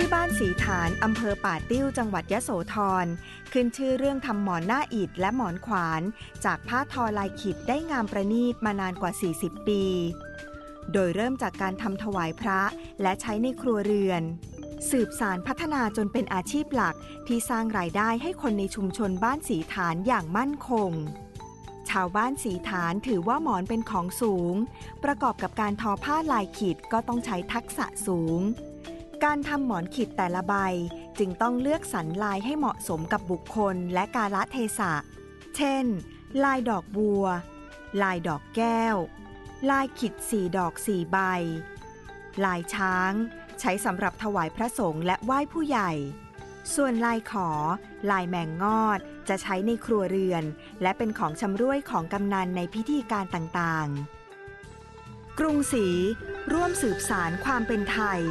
ที่บ้านสีฐานอำเภอป่าติ้วจังหวัดยะโสธร ขึ้นชื่อเรื่องทำหมอนหน้าอิฐและหมอนขวาน จากผ้าทอลายขิดได้งามประณีตมานานกว่า 40 ปี โดยเริ่มจากการทำถวายพระและใช้ในครัวเรือน สืบสารพัฒนาจนเป็นอาชีพหลักที่สร้างรายได้ให้คนในชุมชนบ้านสีฐานอย่างมั่นคงชาวบ้านสีฐานถือว่าหมอนเป็นของสูง ประกอบกับการทอผ้าลายขีดก็ต้องใช้ทักษะสูง การทำหมอนขีดแต่ละใบจึงต้องเลือกสรรลายให้เหมาะสมกับบุคคลและกาลเทศะ เช่น ลายดอกบัว ลายดอกแก้ว ลายขิดสี่ดอกสี่ใบ ลายช้าง ใช้สำหรับถวายพระสงฆ์และไหว้ผู้ใหญ่ ส่วนลายขอ ลายแมงงอดจะใช้ในครัวเรือน และเป็นของชำร่วยของกำนันในพิธีการต่างๆ กรุงศรีร่วมสืบสารความเป็นไทย